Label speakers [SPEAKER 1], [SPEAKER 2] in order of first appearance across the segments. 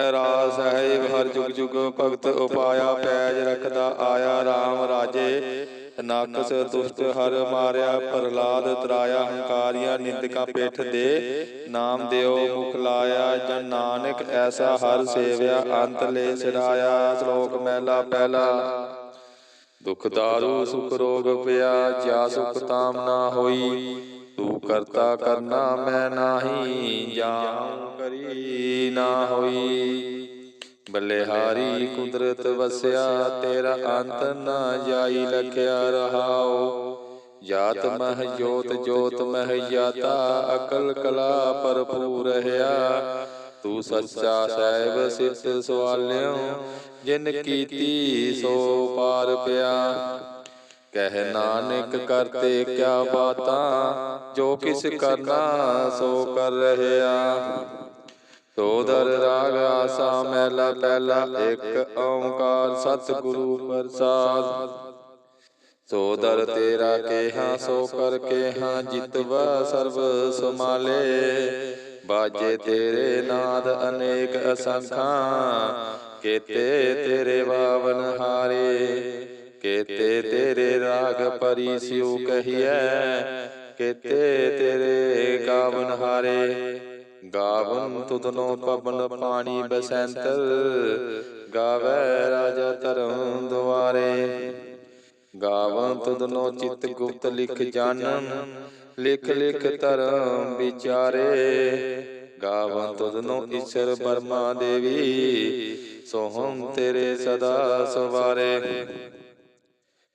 [SPEAKER 1] ਰਾਜ ਸਾਹਿਬ ਹਰ ਜੁਗ ਜੁਗ ਭਗਤ ਉਪਾਇਆ ਪੈਜ ਰਖਦਾ ਆਇਆ RAM ਰਾਜੇ। ਨਾਕਸ ਦੁਸ਼ਟ ਹਰ ਮਾਰਿਆ ਪ੍ਰਲਾਦ ਤਰਾਇਆ ਹੰਕਾਰੀਆਂ ਨਿੰਦਕਾਂ ਪਿੱਠ ਦੇ। ਨਾਮ ਦਿਓ ਮੁਖ ਲਾਇਆ ਜਨ ਨਾਨਕ ਐਸਾ ਹਰ ਸੇਵਿਆ ਅੰਤ ਲੈ ਸਿਰਾਇਆ ਸ਼ਲੋਕ ਮਹਿਲਾ ਪਹਿਲਾ। ਦੁਖ ਦਾਰੂ ਸੁਖ ਰੋਗ ਪਿਆ ਜਾ ਸੁਖ ਤਾਮ ਨਾ ਹੋਈ। ਤੂੰ ਕਰਤਾ ਕਰਨਾ ਮੈਂ ਨਾਹੀ ਜਾਉ ਕਰੀ ਨਾ ਹੋਈ। ਬਲਿਹਾਰੀ ਕੁਦਰਤ ਵਸਿਆ, ਤੇਰਾ ਅੰਤ ਨਾ ਜਾਈ, ਲਖਿਆ ਰਹਾਓ। ਜਾਤ ਮਹ ਜੋਤ ਜੋਤ ਮਹ ਜਾਤਾ, ਅਕਲ ਕਲਾ ਭਰਪੂਰ ਰਹਾ ਤੂੰ ਸੱਚਾ ਸਾਹਿਬ, ਸਿੱਧ ਸਵਾਲਿਓ, ਜਿਨ ਕੀਤੀ ਸੋ ਪਾਰ ਪਿਆ। ਕਹਿ ਨਾਨਕ ਕਰਤੇ ਕਿਆ ਬਾਤਾਂ? ਜੋ ਕਿਸ ਕਰਨਾ ਸੋ ਕਰ ਰਹਿਆ। ਸੋਦਰ ਰਾਗ ਆਸਾ ਮਹਿਲਾ ਪਹਿਲਾ ਇੱਕ ਓੰਕਾਰ ਸਤਿਗੁਰੂ ਪ੍ਰਸਾਦ। ਸੋਦਰ ਤੇਰਾ ਕੇਹਾ ਸੋ ਕਰ ਕੇਹਾ ਜਿਤਵਾ ਸਰਬ ਸਮਾਲੇ ਬਾਜੇ ਤੇਰੇ ਨਾਦ ਅਨੇਕ ਅਸੰਖਾਂ। ਕੇਤੇ ਤੇਰੇ ਬਾਵਨ ਹਾਰੇ। ਕੇਤੇ ਤੇਰੇ ਰਾਗ ਪਰੀ ਸਿਉ ਕਹੀਐ ਕੇਤੇ ਤੇਰੇ ਗਾਵਨ ਹਾਰੇ। ਗਾਵਨ ਤੁਧਨੋ ਪਵਨ ਪਾਣੀ ਬਸੰਤਰ ਗਾਵੇ ਰਾਜਾ ਧਰਮ ਦੁਆਰੇ। ਗਾਵਨ ਤੁਧਨੋ ਚਿਤ ਗੁਪਤ ਲਿਖ ਜਾਣਨ ਲਿਖ ਲਿਖ ਧਰਮ ਵਿਚਾਰੇ। ਗਾਵਨ ਤੁਧਨੋ ਈਸ਼ਰ ਬਰਮਾ ਦੇਵੀ, ਸੋਹਮ ਤੇਰੇ ਸਦਾ ਸਵਾਰੇ।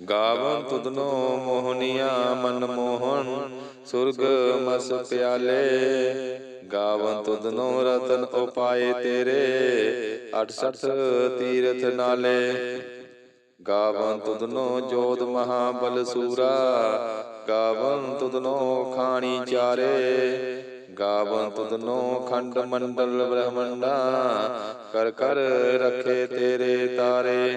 [SPEAKER 1] ਗਾਵਨ ਤੁਧਨੋ ਮੋਹਨੀਆਂ ਮਨ ਮੋਹਨ, ਸੁਰਗ ਮਸ ਪਿਆਲੇ। ਗਾਵਨ ਤੁਧਨੋ ਰਤਨ ਉਪਾਏ ਤੇਰੇ 68 ਤੀਰਥ ਨਾਲੇ। ਗਾਵਨ ਤੁਧਨੋ ਜੋਤ ਮਹਾਬਲ ਸੂਰਾ, ਗਾਵਨ ਤੁਧਨੋ ਖਾਣੀ ਚਾਰੇ। ਗਾਵਨ ਤੁਧਨੋ ਖੰਡ ਮੰਡਲ ਬ੍ਰਹਮੰਡਾ, ਕਰ ਕਰ ਰਖੇ ਤੇਰੇ ਤਾਰੇ।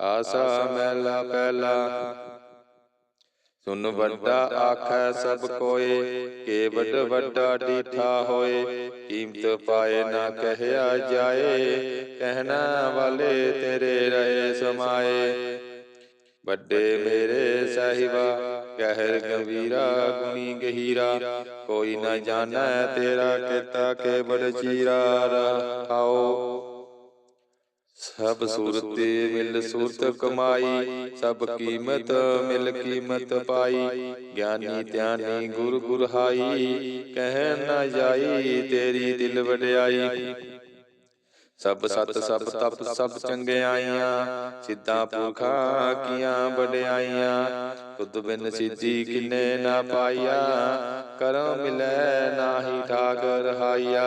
[SPEAKER 1] ਆਸਾ ਮਹਿਲਾ ਪਹਿਲਾ ਸੁਨ ਵੱਡਾ ਆਖੈ ਸਭ ਕੋਏ ਕੇ ਵੱਡਾ ਡੀਠਾ ਹੋਏ। ਕੀਮਤ ਪਾਏ ਨਾ ਕਹਿਆ ਜਾਏ, ਕਹਿਣਾ ਵਾਲੇ ਤੇਰੇ ਰਹੇ ਸਮਾਏ। ਵੱਡੇ ਮੇਰੇ ਸਾਹਿਬਾ, ਕਹਿਰ ਗੰਭੀਰਾ, ਗੁਣੀ ਗਹੀਰਾ। ਕੋਈ ਨਾ ਜਾਣੈ ਤੇਰਾ ਕਿਤਾ ਕੇ ਬੜ ਚੀਰਾ। ਰਹਾਓ ਸਭ ਸੂਰਤ ਮਿਲ ਸੂਰਤ ਕਮਾਈ, ਸਭ ਕੀਮਤ ਮਿਲ ਕੀਮਤ ਪਾਈ। ਗਿਆਨੀ ਧਿਆਨੀ ਗੁਰ ਗੁਰ ਹਾਈ ਕਹਿ ਨਾ ਜਾਈ ਤੇਰੀ ਦਿਲ ਵਡਿਆਈ। ਸਭ ਸਤ ਸਭ ਤਪ ਸਭ ਚੰਗਿਆਈਆਂ, ਸਿੱਧਾ ਪੁਰਖਾਂ ਕੀਆਂ ਵਡਿਆਈਆਂ। ਤੁਧ ਬਿਨ ਸਿੱਧੀ ਕਿਨੇ ਨਾ ਪਾਈਆ, ਕਰਮ ਮਿਲੈ ਨਾਹੀ ਠਾਕ ਰਹਾਈਆ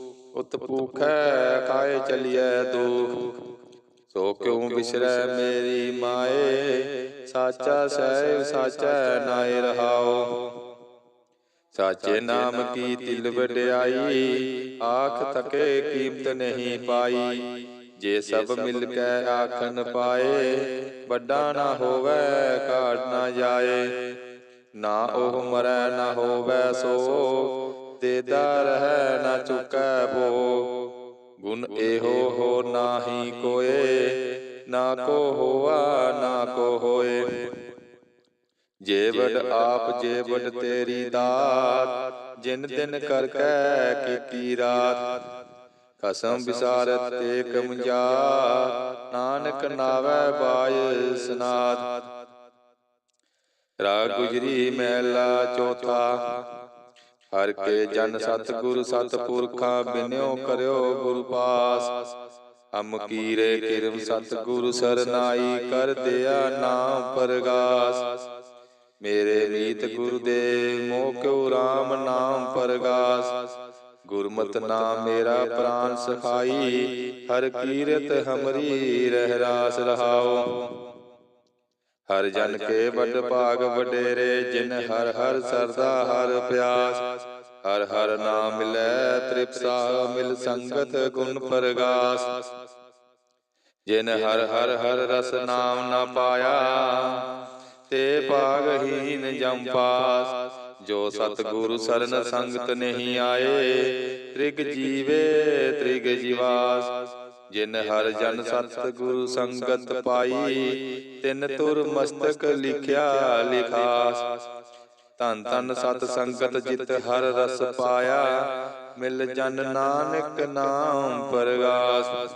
[SPEAKER 1] ਉਤ ਭੂਖੈ ਖਾਏ ਚਲੀਐ ਦੁਖ? ਸੋ ਕਿਉ ਵਿਸਰੈ ਮੇਰੀ ਮਾਏ? ਸਾਚਾ ਸਹਿਬ ਸਾਚਾ ਨਾਇ ਰਹਾਉ ਸਾਚੇ ਨਾਮ ਕੀ ਤਿਲ ਵਡਿਆਈ? ਆਖ ਤਕੇ ਕੀਮਤ ਨਹੀਂ ਪਾਈ। ਜੇ ਸਭ ਮਿਲ ਕੇ ਆਖਣ ਪਾਏ ਵੱਡਾ ਨਾ ਹੋਵੇ ਘਾਟ ਨਾ ਜਾਏ। ਨਾ ਉਹ ਮਰੈ ਨਾ ਹੋਵੇ ਸੋ ਦੇਦਾ ਰਹਿ ਨਾ ਚੁਕੈ ਭੋ ਗੁਣ ਇਹੋ ਹੋ ਨਾਹੀ ਕੋਏ, ਨਾ ਕੋ ਹੋਆ, ਨਾ ਕੋ ਹੋਏ। ਜੇ ਆਪ ਜੇ ਤੇਰੀ ਦਾਤ, ਜਿਨ ਦਿਨ ਕਰ ਕੈ ਕੀਤੀ ਰਾਤ। ਕਸਮ ਵਿਸਾਰਤ ਤੇ ਕਮਜਾ ਨਾਨਕ ਨਾਵੈ ਬਾਜ ਸਨਾਤ। ਰਾਗ ਗੁਜਰੀ ਮਹਿਲਾ ਚੌਥਾ ਹਰ ਕੇ ਜਨ ਸਤਿਗੁਰ ਸਤਿਪੁਰਖਾਂ ਬਿਨਿਓ ਕਰਿਓ ਗੁਰ ਪਾਸ। ਹਮ ਕੀਰੇ ਕਿਰਮ ਸਤਿਗੁਰ ਸਰਨਾਈ ਕਰ ਦਿਆ ਨਾਮ ਪਰਗਾਸ। ਮੇਰੇ ਮੀਤ ਗੁਰ ਦੇ ਮੋਹ ਕਿਉ RAM ਨਾਮ ਪਰਗਾਸ। ਗੁਰਮਤਿ ਨਾਮ ਮੇਰਾ ਪ੍ਰਾਨ ਸਖਾਈ। ਹਰ ਕੀਰਤ ਹਮਰੀ ਰਹਿ ਰਾਸ ਰਹਾਓ। ਹਰ ਜਨ ਕੇ ਵੱਡ ਭਾਗ ਵਡੇਰੇ, ਜਿਨ ਹਰ ਹਰ ਸਰਦਾ ਹਰ ਪਿਆਸ। ਹਰ ਹਰ ਨਾਮ ਮਿਲੈ ਤ੍ਰਿਪਸਾ, ਮਿਲ ਸੰਗਤ ਗੁਣ ਪ੍ਰਗਾਸ। ਜਿਨ ਹਰ ਹਰ ਹਰ ਰਸ ਨਾਮ ਨਾ ਪਾਇਆ, ਤੇ ਭਾਗਹੀਨ ਜਮ ਪਾਸ। ਜੋ ਸਤਿਗੁਰੂ ਸਰਨ ਸੰਗਤ ਨਹੀਂ ਆਏ, ਤ੍ਰਿਗ ਜੀਵੇ ਤ੍ਰਿਗ ਜੀਵਾਸ। ਜਿਨ ਹਰ ਜਨ ਸਤਿਗੁਰੂ ਸੰਗਤ ਪਾਈ ਤਿਨ ਤੁਰ ਮਸਤਕ ਲਿਖਿਆ ਲਿਖਾਸ। ਧੰਨ ਧੰਨ ਸਤ ਸੰਗਤ ਜਿਤ ਹਰ ਰਸ ਪਾਇਆ। ਮਿਲ ਜਨ ਨਾਨਕ ਨਾਮ ਪਰਗਾਸ।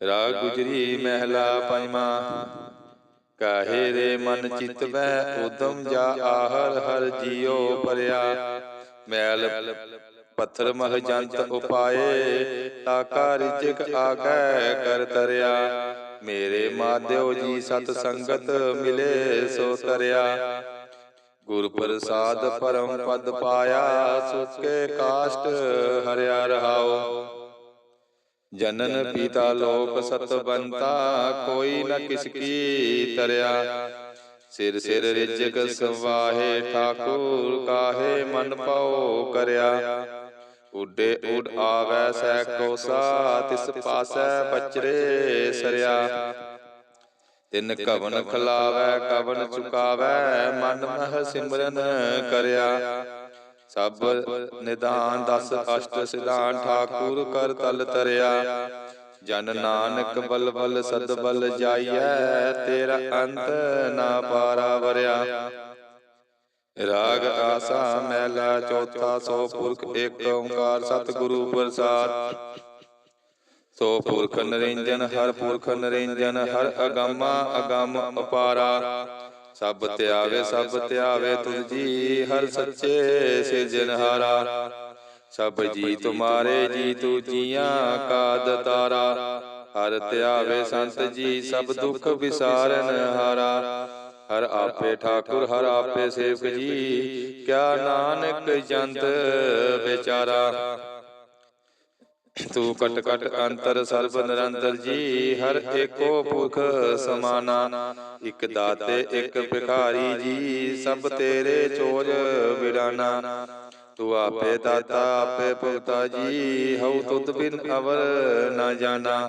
[SPEAKER 1] ਰਾਗ ਗੁਜਰੀ ਮਹਿਲਾ ਪੰਜਵਾਂ ਕਾਹੇ ਰੇ ਮਨ ਚਿਤ ਵੈ ਉਦਮ ਜਾ ਆਹਰ ਹਰ ਜੀਉ ਪਰਿਆ ਮੈਲ ਪੱਥਰ ਮਹ ਜੰਤ ਉਪਾਏ ਤਾਕਾ ਰਿਜਕ ਆਗੈ ਕਰ ਤਰਿਆ ਮੇਰੇ ਮਾਧਿਓ ਜੀ ਸਤ ਸੰਗਤ ਮਿਲੇ ਸੋ ਤਰਿਆ ਗੁਰ ਪ੍ਰਸਾਦ ਪਰਮ ਪਦ ਪਾਇਆ ਸੁਕੇ ਕਾਸ਼ਟ ਹਰਿਆ ਰਹਾਓ ਜਨਨ ਪੀਤਾ ਲੋਕ ਸਤਵੰਤਾ ਕੋਈ ਨ ਕਿਸ ਕੀ ਤਰਿਆ ਸਿਰ ਸਿਰ ਰਿਜਕ ਸਵਾਹੇ ਠਾਕੁਰ ਕਾਹੇ ਮਨ ਪਾਉ ਕਰਿਆ ਉੱਡੇ ਉਡ ਆਵੈ ਸੈ ਕੋਸਾ ਤਿਸ ਪਾਸੈ ਬਚਰੇ ਸਰਿਆ। ਤਿਨ ਕਵਨ ਖਲਾਵੈ ਕਵਨ ਚੁਕਾਵੈ, ਮਨ ਮਹ ਸਿਮਰਨ ਕਰਿਆ। ਸਭ ਨਿਦਾਨ ਦਸ ਅਸ਼ਟ ਸਿਧਾਨ, ਠਾਕੁਰ ਕਰ ਤਲ ਤਰਿਆ। ਜਨ ਨਾਨਕ ਬਲ ਬਲ ਸਦ ਬਲ ਜਾਈਐ, ਤੇਰਾ ਅੰਤ ਨਾ ਪਾਰਾ ਵਰਿਆ। ਰਾਗ ਆਸਾ ਮਹਿਲਾ ਚੌਥਾ ਸੋ ਪੁਰਖ ਏਕ ਓੰਕਾਰ ਸਤਿਗੁਰੂ ਪ੍ਰਸਾਦ। ਸੋ ਪੁਰਖ ਨਰਿੰਜਨ, ਹਰ ਪੁਰਖ ਨਰਿੰਜਨ, ਹਰ ਅਗੰਮਾ ਅਗੰਮ ਅਪਾਰਾ। ਸਭ ਧਿਆਵੇ ਸਭ ਧਿਆਵੇ ਤੁਝ ਜੀ, ਹਰ ਸੱਚੇ ਸਿਰਜਨਹਾਰਾ ਸਭ ਜੀ ਤੁਮਾਰੇ ਜੀ ਤੂ ਜੀਆਂ ਕਾ ਦਤਾਰਾ। ਹਰ ਧਿਆਵੇ ਸੰਤ ਜੀ, ਸਭ ਦੁੱਖ ਵਿਸਾਰਨ ਹਾਰਾ। ਹਰ ਆਪੇ ਠਾਕੁਰ ਹਰ ਆਪੇ ਸੇਵਕ ਜੀ। ਕਿਆ ਨਾਨਕ ਜੰਤ ਵਿਚਾਰਾ। ਤੂੰ ਕਟ ਕਟ ਅੰਤਰ ਸਰਬ ਨਿਰੰਤਰ ਜੀ। ਹਰ ਏਕੋ ਪੁਰਖ ਸਮਾਨਾ। ਇਕ ਦਾਤੇ ਇਕ ਭਿਖਾਰੀ ਜੀ। ਸਭ ਤੇਰੇ ਚੋਜ ਵਿਡਾਨਾ ਤੂੰ ਆਪੇ ਦਾਤਾ ਆਪੇ ਭੁਗਤਾ ਜੀ। ਹਉ ਤੁਧ ਬਿਨ ਅਵਰ ਨਾ ਜਾਣਾ।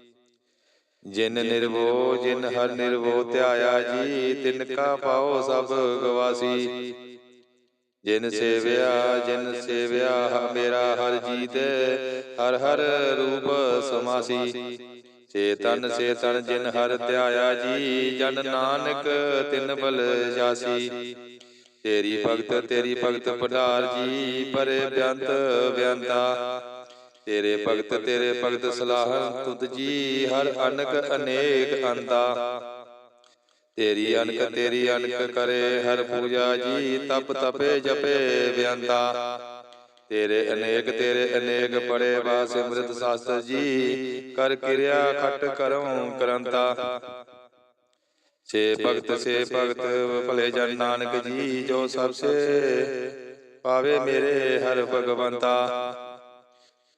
[SPEAKER 1] ਜਿਨ ਨਿਰਭਉ ਜਿਨ ਹਰ ਨਿਰਭਉ ਧਿਆਇਆ ਜੀ ਤਿਨ ਕਾ ਪਾਓ ਸਭ ਗਵਾਸੀ। ਜਿਨ ਸੇਵਿਆ ਜਿਨ ਸੇਵਿਆ ਮੇਰਾ ਹਰ ਜੀਤ ਹਰ ਹਰ ਰੂਪ ਸਮਾਸੀ। ਚੇਤਨ ਚੇਤਨ ਜਿਨ ਹਰ ਧਿਆਇਆ ਜੀ ਜਨ ਨਾਨਕ ਤਿਨ ਬਲ ਜਾਸੀ। ਤੇਰੀ ਭਗਤ ਤੇਰੀ ਭਗਤ ਪਧਾਰ ਜੀ ਪਰੇ ਬਿਆੰਤ। ਬਿਆੰਤਾ। ਤੇਰੇ ਭਗਤ ਤੇਰੇ ਭਗਤ ਸਲਾਹਨ ਤੁਧ ਜੀ ਹਰ ਅਨਕ ਅਨੇਕ ਅੰਤਾ ਤੇਰੀ ਅਨਕ ਤੇਰੀ ਅਨਕ ਕਰੇ ਹਰ ਪੂਜਾ ਜੀ ਤਪ ਤਪੇ ਜਪੇ ਬਿਆੰਤਾ ਤੇਰੇ ਅਨੇਕ ਤੇਰੇ ਅਨੇਕ ਪੜੇ ਵਾ ਸਿਮਰਤ ਸਾਸਤਰ ਜੀ ਕਰ ਕਿਰਿਆ ਖਟ ਕਰਉ ਕਰੰਤਾ। ਸੇ ਭਗਤ ਸੇ ਭਗਤ ਭਲੇ ਜਨ ਨਾਨਕ ਜੀ ਜੋ ਸਭ ਸੇ ਪਾਵੇ ਮੇਰੇ ਹਰ ਭਗਵੰਤਾ।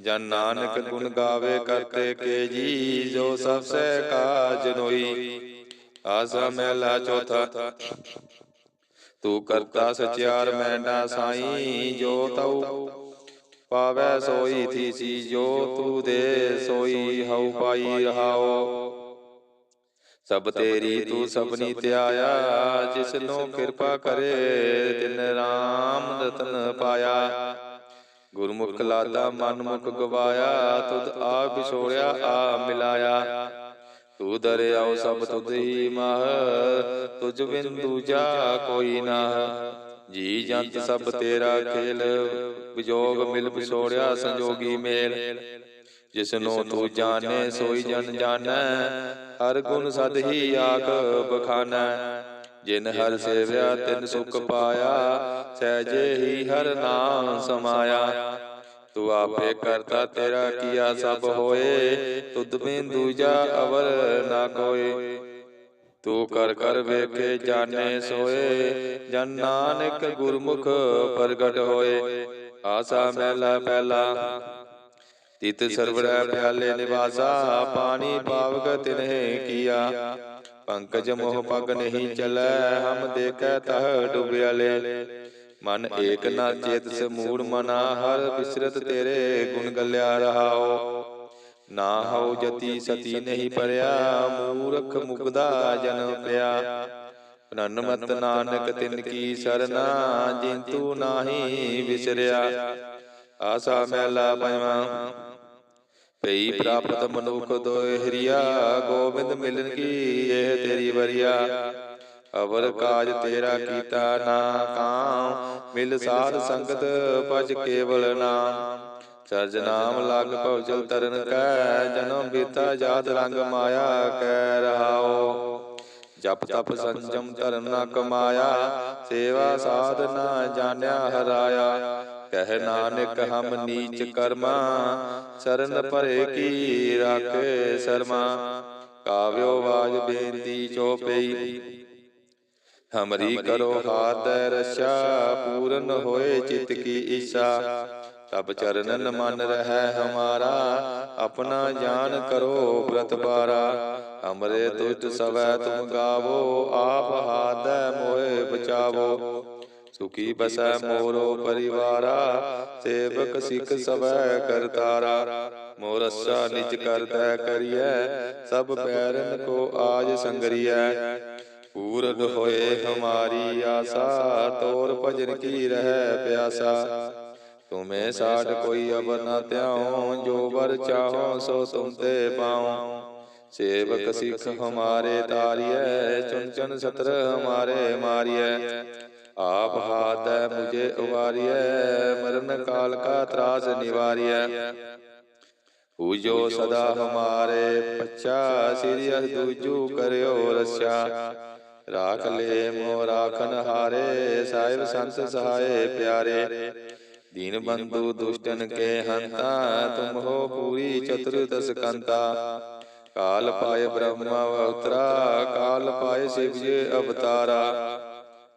[SPEAKER 1] ਜਨ ਨਾਨਕ ਗੁਣ ਗਾਵੇ ਕਰਤੇ ਕੇ ਜੀ ਜੋ ਸਭ ਸਹਿ ਕਾਜ ਨੋਈ। ਆਸਾ ਮਹਿਲਾ ਚੌਥਾ। ਤੂੰ ਕਰਤਾ ਸਚਿਆਰ ਮੈਂਡਾ ਸਾਈ ਜੋ ਤਉ। ਪਾਵੈ ਸੋਈ ਥੀ ਸੀ ਜੋ ਤੂ ਦੇ ਸੋਈ ਹਉ ਪਾਈ ਰਹਾਓ। ਸਭ ਤੇਰੀ ਤੂੰ ਸਭਨੀ ਧਿਆਇਆ ਜਿਸ ਨੂੰ ਕਿਰਪਾ ਕਰੇ ਤਿਨ ਰਾਮ ਰਤਨ ਪਾਇਆ। ਗੁਰਮੁਖ ਲਾਦਾ ਮਨ ਮੁਖ ਗਵਾਇਆ ਤੁਧ ਆ ਵਿਛੋੜਿਆ ਆ ਮਿਲਾਇਆ। ਤੂੰ ਦਰਿਆਉ ਸਭ ਤੁਧ ਹੀ ਮਾਹ ਤੁਝ ਬਿਨ ਦੂਜਾ ਕੋਈ ਨਾ। ਜੀ ਜੰਤ ਸਭ ਤੇਰਾ ਖੇਲ ਵਿਜੋਗ ਮਿਲ ਵਿਛੋੜਿਆ ਸੰਜੋਗੀ ਮੇਲ। ਜਿਸ ਨੂੰ ਤੂੰ ਜਾਣੇ ਸੋਈ ਜਨ ਜਾਣੈ। ਹਰ ਗੁਣ ਸਦ ਹੀ ਆਖ ਬਖਾਨੈ। ਜਿਨ ਹਰ ਸੇਵਿਆ ਤਿਨ ਸੁਖ ਪਾਇਆ ਸਹਿਜੇ ਹੀ ਹਰ ਨਾਮ ਸਮਾਇਆ। ਤੂੰ ਆਪੇ ਕਰਤਾ ਤੇਰਾ ਕੀਆ ਸਭ ਹੋਏ, ਤੁਧ ਬਿਨ ਦੂਜਾ ਅਵਰ ਨਾ ਕੋਏ। ਤੂੰ ਕਰ ਕਰ ਵੇਖੇ ਜਾਣੇ ਸੋਏ, ਜਨ ਨਾਨਕ ਗੁਰਮੁਖ ਪ੍ਰਗਟ ਹੋਏ। ਆਸਾ ਮਹਿਲਾ ਪਹਿਲਾ, ਤਿਤ ਸਰਵੜੈ ਪਿਆਲੇ ਨਿਵਾਸਾ, ਪਾਣੀ ਪਾਵਕ ਤਿਨਹਿ ਕੀਆ। ਪੰਕਜ ਮੋਹ ਪਗ ਨਹੀਂ ਚਲੈ ਹਮ ਦੇਖੈ ਤਹ ਡੁਬਿਆਲੇ ਮਨ ਏਕ ਨਾ ਚੇਤ ਸਮੂੜ ਮਨਾ ਹਰ ਬਿਸਰਤ ਤੇਰੇ ਗੁਣ ਗਲਿਆ ਰਹਾਓ। ਨਾ ਹਉ ਜਤੀ ਸਤੀ ਨਹੀਂ ਪਰਿਆ ਮੂਰਖ ਮੁਗਦਾ ਜਨ ਪਿਆ। ਪਨਨ ਮਤ ਨਾਨਕ ਤਿਨ ਕੀ ਸਰਨਾ ਜਿਨ ਤੂ ਨਾਹੀ ਵਿਸਰਿਆ। ਆਸਾ ਮਹਿਲਾ ਪੰਜਵਾਂ ਪਈ ਪ੍ਰਾਪਤ ਮਨੁਖ ਦੋਇ ਹਰੀਆ, ਗੋਬਿੰਦ ਮਿਲਨ ਕੀ ਇਹ ਤੇਰੀ ਵਰਿਆ? ਅਵਰ ਕਾਜ ਤੇਰਾ ਕੀਤਾ ਨਾ ਕਾਮ, ਮਿਲ ਸਾਧ ਸੰਗਤ ਭਜ ਕੇਵਲ ਨਾਮ। ਸਰਜ ਨਾਮ ਲਗ ਭਵਜਲ ਤਰਨ ਕੈ, ਜਨਮ ਬੀਤਾ ਜਾਤ ਰੰਗ ਮਾਇਆ ਕੈ ਰਹਾਓ ਜਪ ਤਪ ਸੰਜਮ ਧਰਨ ਨਾ ਕਮਾਇਆ, ਸੇਵਾ ਸਾਧ ਨਾ ਜਾਣਿਆ ਹਰਾਇਆ। ਕਹਿ ਨਾਨਕ ਹਮ ਨੀਚ ਕਰਮਾ ਸਰਨ ਭਰੇ ਕੀ ਰਾਖੇ ਸਰਮਾ। ਕਾਵਿਓ ਬਾਜ ਬੇਨਤੀ ਚੋਪਈ ਹਮਰੀ ਕਰੋ ਹਾਥ ਰਛਾ ਪੂਰਨ ਹੋਏ ਚਿਤ ਕੀ ਈਸਾ। ਤਬ ਚਰਨਨ ਮਨ ਰਹਿ ਹਮਾਰਾ ਆਪਣਾ ਜਾਨ ਕਰੋ ਬ੍ਰਤ ਪਾਰਾ। ਹਮਰੇ ਤੁਟ ਸਵੈ ਤੁਮ ਗਾਵੋ ਆਪ ਹਾਦੈ ਮੋਏ ਬਚਾਵੋ। ਸੁਖੀ ਬਸੈ ਮੋਰੋ ਪਰਿਵਾਰਾ ਸੇਵਕ ਸਿੱਖ ਸਵੈ ਕਰਤਾਰਾ। ਮੋਰਸਾ ਨਿਜ ਕਰਤੈ ਕਰੀਐ ਸਭ ਪੈਰਨ ਕੋ ਆਜ ਸੰਗਰੀਐ। ਪੂਰਨ ਹੋਏ ਹਮਾਰੀ ਆਸਾ ਤੋਰ ਭਜਨ ਕੀ ਰਹਿ ਪਿਆਸਾ। ਤੁਮੇ ਸਾਡ ਕੋਈ ਅਬਰ ਨਾ ਧਿਆਉ ਜੋ ਵਰ ਚਾਹੋ ਸੋ ਤੁਮ ਤੇ ਪਾਉ। ਸੇਵਕ ਸਿੱਖ ਹਮਾਰੇ ਤਾਰੀਐ ਚੁਨ ਚੁਨ ਸਤਰ ਹਮਾਰੇ ਮਾਰੀਐ। ਆਪ ਹਾਥ ਮੁਝੇ ਉਵਾਰੀਐ ਮਰਨ ਕਾਲ ਕਾ ਤਰਾਸ ਨਿਵਾਰੀਐ। ਪੂਜੋ ਸਦਾ ਹਮਾਰੇ, ਪੱਛਾ ਸਿਰਿ ਦੂਜੂ ਕਰਿਓ ਰਸਿਆ। ਰਾਖ ਲੈ ਮੋ ਰਾਖਨ ਹਾਰੇ, ਸਾਹਿਬ ਸੰਤ ਸਹਾਏ ਪਿਆਰੇ। ਦੀਨ ਬੰਧੂ ਦੁਸ਼ਟਨ ਕੇ ਹੰਤਾ, ਤੁਮ ਹੋ ਪੂਰੀ ਚਤੁਰਦਸ ਕੰਤਾ ਕਾਲ ਪਾਏ ਬ੍ਰਹਮਾ ਅਵਤਰਾ ਕਾਲ ਪਾਏ ਸ਼ਿਵ ਜੀ ਅਵਤਾਰਾ।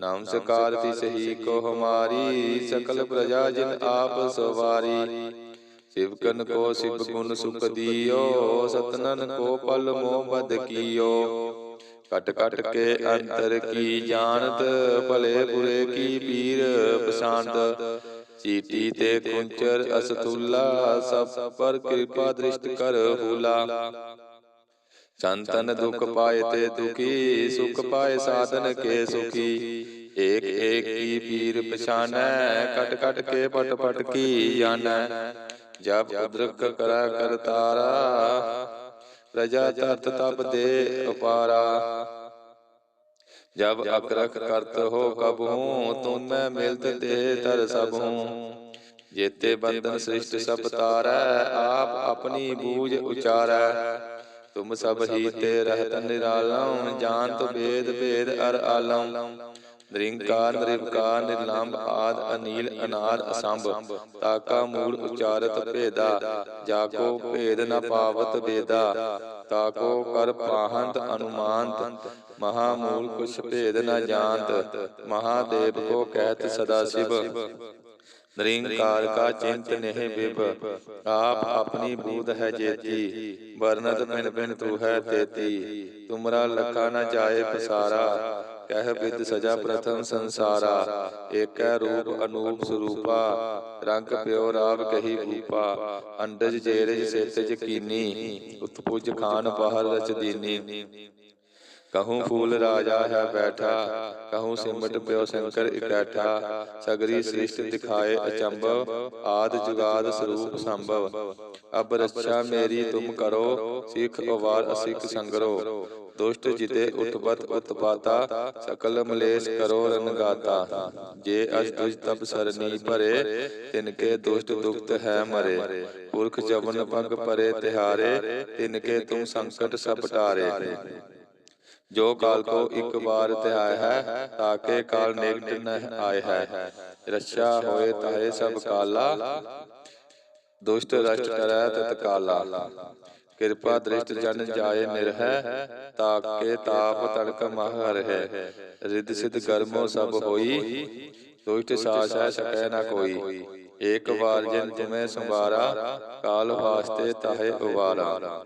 [SPEAKER 1] ਨਮਸਕਾਰ ਤਿਸ ਹੀ ਕੋ ਹਮਾਰੀ ਸਕਲ ਪ੍ਰਜਾ ਜਿਨ ਆਪ ਸਵਾਰੀ। ਸਿਵਕਨ ਕੋ ਸਿਵ ਗੁਣ ਸੁਖ ਦੀਓ ਸਤਨਨ ਕੋ ਪਲ ਮੋਹ ਬਦ ਕੀਓ। ਕਟ ਕਟ ਕੇ ਅੰਤਰ ਕੀ ਜਾਣਤ ਭਲੇ ਬੁਰੇ ਕੀ ਪੀਰ ਪਸੰਦ ਚੀਟੀ ਤੇ ਕੁੰਚਰ ਅਸਤੁਲਾ ਸਭ ਪਰ ਕਿਰਪਾ ਦ੍ਰਿਸ਼ਟ ਕਰ ਹੁਲਾ। ਸੰਤਨ ਦੁਖ ਪਾਏ ਤੇ ਦੁਖੀ ਸੁਖ ਪਾਏ ਸਾਧਨ ਕੇ ਸੁਖੀ। ਏਕ ਏਕ ਕੀ ਪੀਰ ਪਛਾਨੈ ਕਟ ਕਟ ਕੇ ਪਟ ਪਟ ਕੀ ਜਾਣੈ। ਜਬ ਉਦਰਕ ਕਰੈ ਕਰਤਾਰਾ ਪ੍ਰਜਾ ਤਤ ਤਪ ਦੇ ਉਪਾਰਾ। ਜਬ ਅਕਰਖ ਕਰਤ ਹੋ ਕਬ ਹੂੰ ਤੁਮ ਮਿਲਤ ਤੇ ਤਰ ਸਭ ਜੇਤੇ ਬੰਧਨ ਸ੍ਰਿਸ਼ਟ ਸਭ ਤਾਰੈ ਆਪ ਆਪਣੀ ਬੂਝ ਉਚਾਰੈ। ਤੁਮ ਸਭ ਹੀ ਤੇ ਰਹਿਤ ਨਿਰਾਲਮ ਜਾਣਤ ਬੇਦ ਭੇਦ ਅਰ ਆਲਮ। ਨਿਰੰਕਾਰ ਨਿਰਵਕਾਰ ਨਿਰਲੰਭ ਆਦ ਅਨੀਲ ਅਨਾਰ ਅਸੰਭ। ਤਾਕਾ ਮੂਲ ਉਚਾਰਤ ਭੇਦਾ, ਜਾਕੋ ਭੇਦ ਨ ਪਾਵਤ ਵੇਦਾ। ਤਾਕੋ ਕਰ ਪਾਹੰਤ ਅਨੁਮਾਨਤ, ਮਹਾ ਮੂਲ ਕੁਛ ਭੇਦ ਨ ਜਾਣਤ। ਮਹਾਦੇਵ ਕੋ ਕਹਿਤ ਸਦਾ ਸਿਵ। ਨਿਰੰਕਾਰ ਕਾ ਚਿੰਤ ਨਹਿ ਬਿਬ, ਆਪ ਆਪਣੀ ਬੂਧ ਹੈ ਜੇਤੀ, ਵਰਨਤ ਬਿਨ ਬਿਨ ਤੂ ਹੈ ਤੇਤੀ, ਤੁਮਰਾ ਲਖਾ ਨ ਜਾਏ ਪਸਾਰਾ ਕਹਿ ਵਿਦ ਸਜਾ ਪ੍ਰਥਮ ਸੰਸਾਰਾ, ਏਕੈ ਰੂਪ ਅਨੂਪ ਸਰੂਪਾ, ਰੰਗ ਪਿਓ ਰਾਵ ਕਹੀ ਭੂਪਾ, ਅੰਡਜ ਜੇਰਜ ਸੇਤਜ ਕੀਨੀ, ਉਤਪੁਜ ਖਾਨ ਬਾਹਰ ਰਚ ਦੀਨੀ। ਕਹੂੰ ਫੂਲ ਰਾਜਾ ਹੈ ਬੈਠਾ ਕਹੂੰ ਸਿਮਟ ਪਿਓ ਸ਼ੰਕਰ ਇਕੱਠਾ ਸਗਰੀ ਸ੍ਰਿਸ਼ਟ ਦਿਖਾਏ ਅਚੰਭਵ ਆਦ ਜੁਗਾਦ ਸਰੂਪ ਸੰਭਵ। ਅਬ ਰੱਛਾ ਮੇਰੀ ਤੁਮ ਕਰੋ ਸਿੱਖ ਅਵਾਰ ਅਸਿੱਖ ਸੰਗਰੋ। ਦੁਸ਼ਟ ਜਿਤੇ ਉਤਪਤ ਉਤਪਾਤਾ ਸਕਲ ਮਲੇਸ਼ ਕਰੋ ਰਨਗਾਤਾ ਜੇ ਅਜ ਤੁਜ ਤਬ ਸਰਨੀ ਭਰੇ ਤਿਨਕੇ ਦੁਸ਼ਟ ਦੁਖਤ ਹੈ ਮਰੇ। ਪੁਰਖ ਜਵਨ ਪਗ ਪਰੇ ਤਿਹਾਰੇ ਤਿਨਕੇ ਤੁਮ ਸੰਕਟ ਸਭ ਟਾਰੇ। ਜੋ ਕਾਲ ਕੋ ਇੱਕ ਵਾਰ ਧਿਆਇ ਹੈ ਤਾਕੇ ਕਾਲ ਨਿਕਟ ਨ ਆਏ ਹੈ। ਰੱਛਾ ਹੋਏ ਤਾਏ ਸਭ ਕਾਲਾ ਦੁਸ਼ਟ ਰਸ਼ਟ ਕਰੈ ਤਤ ਕਾਲਾ। ਕਿਰਪਾ ਦ੍ਰਿਸ਼ਟ ਜਨ ਜਾਏ ਨਿਰਹਿ ਤਾਕੇ ਤਾਪ ਤੜਕ ਮਹ ਰਹਿ। ਰਿੱਧ ਸਿਧ ਕਰਮੋ ਸਭ ਹੋਈ ਦੁਸ਼ਟ ਸਾਸ ਹੈ ਸਕੈ ਨ ਕੋਈ। ਏਕ ਵਾਰ ਜਿਨ ਤੁਮੇ ਸੰਵਾਰਾ ਕਾਲ ਵਾਸਤੇ ਤਾਹੇ ਉਵਾਰਾ।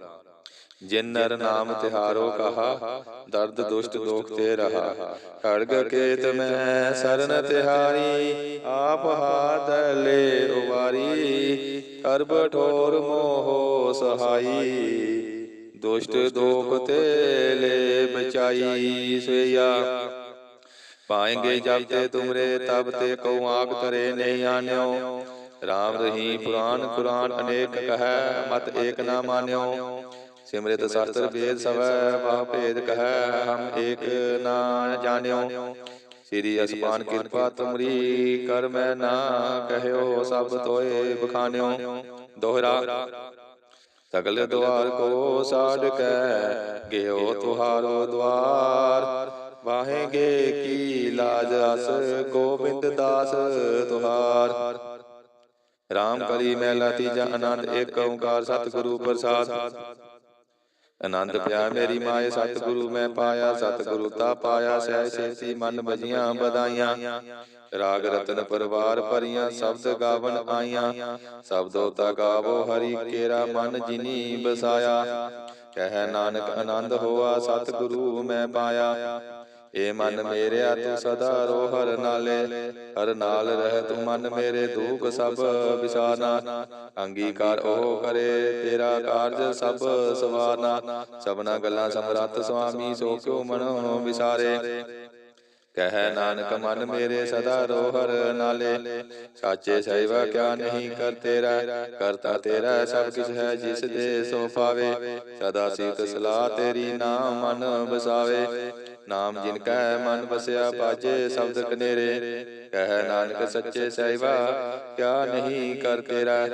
[SPEAKER 1] ਜਿਨ ਨਰ ਨਾਮ ਤਿਹਾਰੋ ਕਹਾ ਦਰਦ ਦੁਸ਼ਟ ਦੋਖ ਤੇ ਰਹਾ। ਖੜਗ ਕੇਤ ਮੈਂ ਸਰਨ ਤਿਹਾਰੀ ਆਪ ਹਾਥ ਲੈ ਉਵਾਰੀ। ਕਰਬ ਠੋਰ ਮੋਹ ਸਹਾਈ। ਦੁਸ਼ਟ ਦੋਖ ਤੇ ਲੈ ਬਚਾਈ ਸੋਇਆ। ਪਾਏਂਗੇ ਜਬ ਤੇ ਤੁਮਰੇ ਤਬ ਤੇ ਕਉ ਆਗ ਤਰੇ ਨਹੀਂ ਆਨਿਓ। ਰਾਮ ਰਹੀਮ ਪੁਰਾਨ ਕੁਰਾਨ ਅਨੇਕ ਕਹੈ ਮਤ ਏਕ ਨਾ ਮਾਨਿਓ। ਸਿਮਰਿਤ ਸ਼ਾਸਤਰ ਵੇਦ ਸਵੈ ਮਹ ਭੇਦ ਕਹੈ ਹਮ ਏਕ ਨਾ ਜਾਣਿਓ। ਸ੍ਰੀ ਅਸਪਾਨ ਕਿਰਪਾ ਤੁਮਰੀ ਕਰ ਮੈਂ ਨਾ ਕਹਿਓ ਸਭ ਤੋਏ ਬਖਾਨਿਓ। ਦੋਹਰਾ। ਸਗਲ ਦੁਆਰ ਕੋ ਸਾਡ ਕੈ ਗਿਓ ਤੁਹਾਰੋ ਦਵਾਰ ਵਾਹੇਗੇ ਕੀ ਲਾਜ ਅਸ ਗੋਬਿੰਦ ਦਾਸ ਤੁਹਾਰ। ਰਾਮ ਕਲੀ ਮਹਿਲਾ ਤੀਜਾ ਆਨੰਦ ਏਕ ਓੰਕਾਰ ਸਤਿਗੁਰੂ ਪ੍ਰਸਾਦ। ਆਨੰਦ ਪਿਆ ਮੇਰੀ ਮਾਏ ਸਤਿਗੁਰੂ ਮੈਂ ਪਾਇਆ ਸਤਿਗੁਰੂ ਤਾ ਪਾਇਆ ਸਹਿ ਸੇਤੀ ਮਨ ਬਜੀਆਂ ਬਦਾਈਆਂ ਰਾਗ ਰਤਨ ਪਰਵਾਰ ਭਰੀਆਂ ਸ਼ਬਦ ਗਾਵਨ ਆਈਆਂ। ਸ਼ਬਦੋ ਤਾ ਗਾਵੋ ਹਰੀ ਕੇਰਾ ਮਨ ਜਿਨੀ ਬਸਾਇਆ। ਕਹਿ ਨਾਨਕ ਆਨੰਦ ਹੋਆ ਸਤਿਗੁਰੂ ਮੈਂ ਪਾਇਆ। ਏ ਮਨ ਮੇਰਿਆ ਤੂੰ ਸਦਾ ਰੋ ਹਰ ਨਾਲੇ, ਹਰ ਨਾਲ ਰਹਿ ਤੂੰ ਮਨ ਮੇਰੇ ਦੁਖ ਸਭ ਵਿਸਾਰਨਾ ਅੰਗੀਕਾਰ ਉਹ ਕਰੇ, ਤੇਰਾ ਕਾਰਜ ਸਭ ਸਵਾਰਨਾ ਸਭਨਾ ਗੱਲਾਂ ਸਮਰੱਥ ਸੁਆਮੀ, ਸੋ ਕਿਉ ਮਨੋ ਵਿਸਾਰੇ? ਕਹਿ ਨਾਨਕ ਮਨ ਮੇਰੇ ਸਦਾ ਰੋ ਹਰ ਨਾਲੇ। ਸਾਚੇ ਸਹਿਵਾ ਕਿਆ ਨਹੀਂ ਕਰ ਤੇਰਾ। ਕਰਤਾ ਤੇਰਾ ਸਭ ਕਿਛ ਹੈ ਜਿਸ ਦੇ ਸੋ ਪਾਵੇ ਸਦਾ ਸੀਤ ਸਲਾਹ ਤੇਰੀ ਨਾਮ ਮਨ ਬਸਾਵੇ ਨਾਮ ਜਿਨ ਕੈ ਮਨ ਬਸਿਆ ਬਾਜੇ ਸ਼ਬਦ ਕਨੇਰੇ। ਕਹਿ ਨਾਨਕ ਸੱਚੇ ਸਹਿਵਾ ਕਿਆ ਨਹੀਂ ਕਰ ਤੇਰਾ।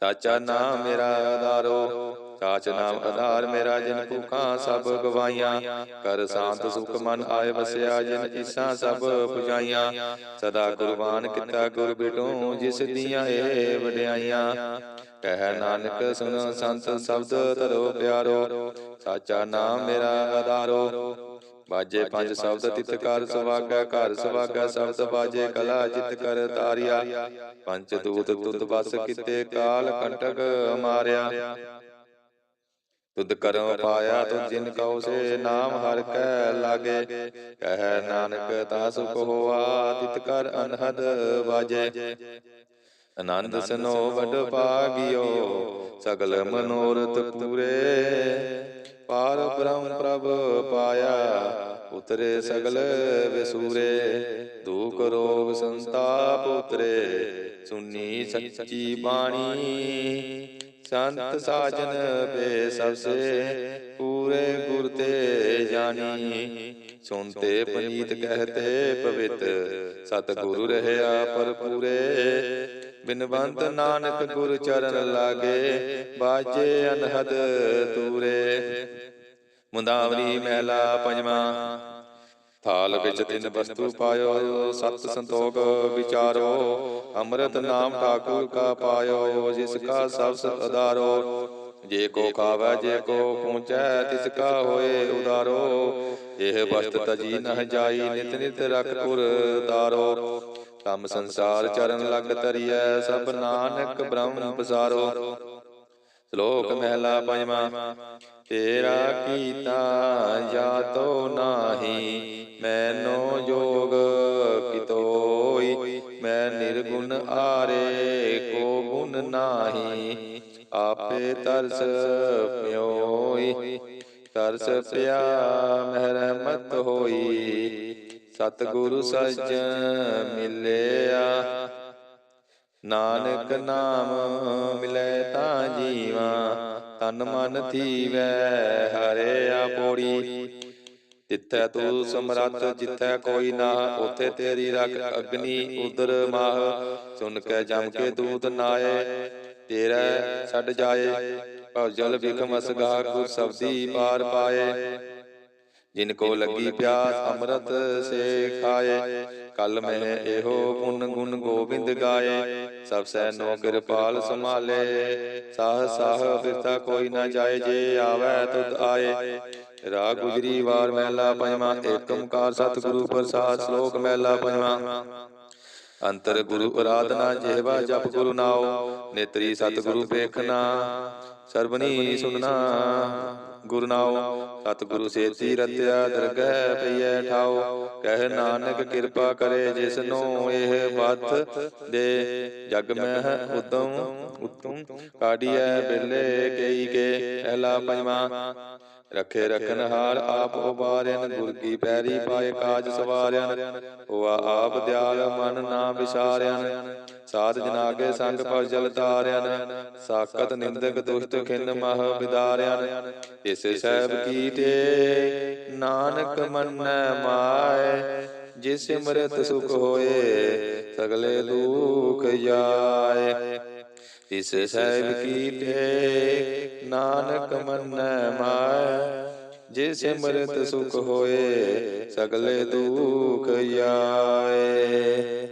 [SPEAKER 1] ਸਾਚਾ ਨਾਮ ਮੇਰਾ ਆਧਾਰੋ। ਸਾਚ ਨਾਮ ਆਧਾਰ ਮੇਰਾ ਜਿਨ ਭੂਖਾਂ ਸਭ ਗਵਾਈਆਂ ਕਰ ਸ਼ਾਂਤ ਸੁਖ ਮਨ ਆਏ ਵਸਿਆ ਜਿਨ ਇਸਾਂ ਸਭ ਪੁਜਾਈਆਂ। ਸਦਾ ਕੁਰਬਾਨ ਕੀਤਾ ਗੁਰ ਬਿਟੂ ਜਿਸ ਦੀਆਂ ਇਹ ਵਡਿਆਈਆਂ। ਕਹਿ ਨਾਨਕ ਸੁਨ ਸੰਤ ਸ਼ਬਦ ਧਰੋ ਪਿਆਰੋ। ਸਾਚਾ ਨਾਮ ਮੇਰਾ ਆਧਾਰੋ। ਬਾਜੇ ਪੰਜ ਸ਼ਬਦ ਤਿਤ ਕਰ ਸੁਭਾਗੈ ਘਰ ਸੁਭਾਗੈ ਸ਼ਬਦ ਬਾਜੇ ਕਲਾ ਜਿਤ ਕਰ ਤਾਰਿਆ। ਪੰਜ ਦੂਤ ਤੁਧ ਬਸ ਕਿਤੇ ਕਾਲ ਕੰਟਕ ਮਾਰਿਆ। ਤੁਧ ਕਰਮ ਪਾਇਆ ਤੁਧ ਜਿਨ ਕਉ ਸੇ ਨਾਮ ਹਰ ਕੈ ਲਾਗੇ। ਕਹਿ ਨਾਨਕ ਤਾ ਸੁਖ ਹੋਆ ਤਿਤ ਕਰ ਅਨਹਦ ਬਾਜੇ ਆਨੰਦ ਸਨੋ ਵਡ ਭਾਗਿਓ ਸਗਲ ਮਨੋਰਥ ਪੂਰੇ। ਪਾਰ। ਬ੍ਰਹਮ ਪ੍ਰਭ ਪਾਇਆ ਉਤਰੇ ਸਗਲ ਵਿਸੂਰੇ। ਦੁਖ ਰੋਗ ਸੰਤਾਪ ਉਤਰੇ। ਸੁਨੀ ਸੱਚੀ ਬਾਣੀ। ਸੰਤ ਸਾਜਨ ਪੇ ਸਭ ਸੇ ਪੂਰੇ ਗੁਰ ਤੇ ਜਾਣੀ। ਸੁਨਤੇ ਪਨੀਤ ਕਹਤੇ ਪਵਿੱਤ ਸਤ ਗੁਰੂ ਰਹਿਆ ਪਰ ਪੂਰੇ। ਬਿਨਵੰਤ ਨਾਨਕ ਗੁਰ ਚਰਨ ਲਾਗੇ, ਬਾਜੇ ਅਨਹਦ ਤੂਰੇ ਮੁੰਦਾਵਰੀ ਮਹਿਲਾ ਪੰਜਵਾਂ ਥਾਲ ਵਿੱਚ ਤਿੰਨ ਵਸਤੂ ਪਾਇਓ ਸਤ ਸੰਤੋਖ ਵਿਚਾਰੋ ਅੰਮ੍ਰਿਤ ਨਾਮ ਠਾਕੁਰ ਕਾ ਪਾਇਓ ਜਿਸ ਕਾ ਸਭ ਸਤ ਅਦਾਰੋ ਜੇ ਕੋ ਖਾਵੈ ਜੇ ਕੋ ਪਹੁੰਚੈ ਤਿਸ ਕਾ ਹੋਏ ਉਦਾਰੋ। ਇਹ ਵਸਤ ਤਜੀ ਨਹ ਜਾਈ ਨਿਤ ਨਿਤ ਰਖ ਪੁਰ ਤਾਰੋ ਕੰਮ ਸੰਸਾਰ ਚਰਨ ਲਗ ਤਰੀਐ ਸਭ ਨਾਨਕ ਬ੍ਰਹਮ ਬਸਾਰੋ ਸ਼ਲੋਕ ਮਹਿਲਾ ਪੰਜਵਾਂ। ਤੇਰਾ ਕੀਤਾ ਜਾਤੋ ਨਾਹੀ, ਮੈਨੋ ਜੋਗ ਕਿਤੋਈ, ਮੈਂ ਨਿਰਗੁਣ ਆਰੇ ਕੋ ਗੁਣ ਨਾਹੀ, ਆਪੇ ਤਰਸ ਪਿਓਈ, ਤਰਸ ਪਿਆ ਮਹਿਰਮਤ ਹੋਈ, ਸਤਿਗੁਰੂ ਸੱਜਣ ਮਿਲਿਆ। ਨਾਨਕ ਨਾਮ ਮਿਲੇ ਤਾਂ ਜੀਵਾ ਤਨ ਮਨ ਥੀਵੈ ਹਰੇ ਆਪੋੜੀ ਜਿੱਥੈ ਤੂੰ ਸਮਰੱਥ ਜਿੱਥੈ ਕੋਈ ਨਾ ਉਥੇ ਤੇਰੀ ਰਖ ਅਗਨੀ ਉਦਰ ਮਾਹ। ਸੁਨ ਕੇ ਜਮ ਕੇ ਦੂਤ ਨਾਏ ਤੇਰਾ ਛੱਡ ਜਾਏ ਭਵ ਜਲ ਬਿਖਮ ਅਸਗਾ ਗੁਰ ਸਬਦੀ ਪਾਰ ਪਾਏ। ਜਿਨ ਕੋ ਲੱਗੀ ਪਿਆਸ ਅੰਮ੍ਰਿਤ ਸੇ ਖਾਏ। ਕਲ ਮੈਂ ਇਹੋ ਗੁਣ ਗੁਣ ਗੋਬਿੰਦ ਗਾਏ, ਸਭ ਸੈ ਨੋ ਕਿਰਪਾਲ ਸੰਭਾਲੇ। ਸਾਹ ਸਾਹ ਫਿਰਤਾ ਕੋਈ ਨਾ ਜਾਏ, ਜੇ ਆਵੈ ਤੁਧ ਆਏ। ਰਾਗ ਗੁਜਰੀ ਵਾਰ ਮਹਿਲਾ ਪੰਜਵਾਂ ਏਕ ਓੰਕਾਰ ਸਤਿਗੁਰੂ ਪ੍ਰਸਾਦ ਸ਼ਲੋਕ ਮਹਿਲਾ ਪੰਜਵਾਂ। ਅੰਤਰ ਗੁਰੂ ਅਰਾਧਨਾ ਜਿਹਵਾ ਜਪ ਗੁਰੂ ਨਾਉ, ਨੇਤਰੀ ਸਤਿਗੁਰੂ ਵੇਖਣਾ, ਸਰਬਨੀ ਸੁਣਨਾ। ਗੁਰੂ ਨਾਉ। ਸਤਿਗੁਰੂ ਸੇਤੀ ਰਤਿਆ ਦਰਗਹਿ ਪਈਐ ਠਾਉ। ਕਹਿ ਨਾਨਕ ਕਿਰਪਾ ਕਰੇ ਜਿਸ ਨੂੰ ਇਹ ਬਤ ਦੇ। ਜਗ ਮਹਿ ਉਤਮ ਉਤਮ ਕਾਢੀਐ ਬਿਲੇ ਕਈ ਕੇ। ਪਹਿਲਾ ਪੰਜਵਾਂ। ਰਖੇ ਰਖਨ ਹਾਰ ਆਪ ਉਬਾਰਿਨ ਗੁਰ ਕੀ ਪੈਰੀ ਪਾਏ ਕਾਜ ਸਵਾਰਿਨ ਹੋਆ ਆਪ ਦਿਆਲ ਮਨ ਨਾ ਵਿਸਾਰਿਨ ਸਾਧ ਜਨਾਗੇ ਸੰਗ ਭਜਲ ਤਾਰਿਨ ਸਾਖਤ ਨਿੰਦਕ ਦੁਸ਼ਟ ਖਿੰਨ ਮਹ ਵਿਦਾਰਿਨ ਇਸ ਸਹਿਬ ਕੀਟੇ ਨਾਨਕ ਮੰਨੈ ਮਾਏ। ਜਿਸ ਸਿਮਰਤ ਸੁਖ ਹੋਏ ਸਗਲੇ ਦੁਖ ਜਾਏ। ਇਸ ਸਹਿਬ ਕੀਟੇ ਨਾਨਕ ਮੰਨੈ ਮਾਏ ਜੇ ਸਿਮਰਤ ਸੁਖ ਹੋਏ ਸਗਲੇ ਦੁਖ ਜਾਏ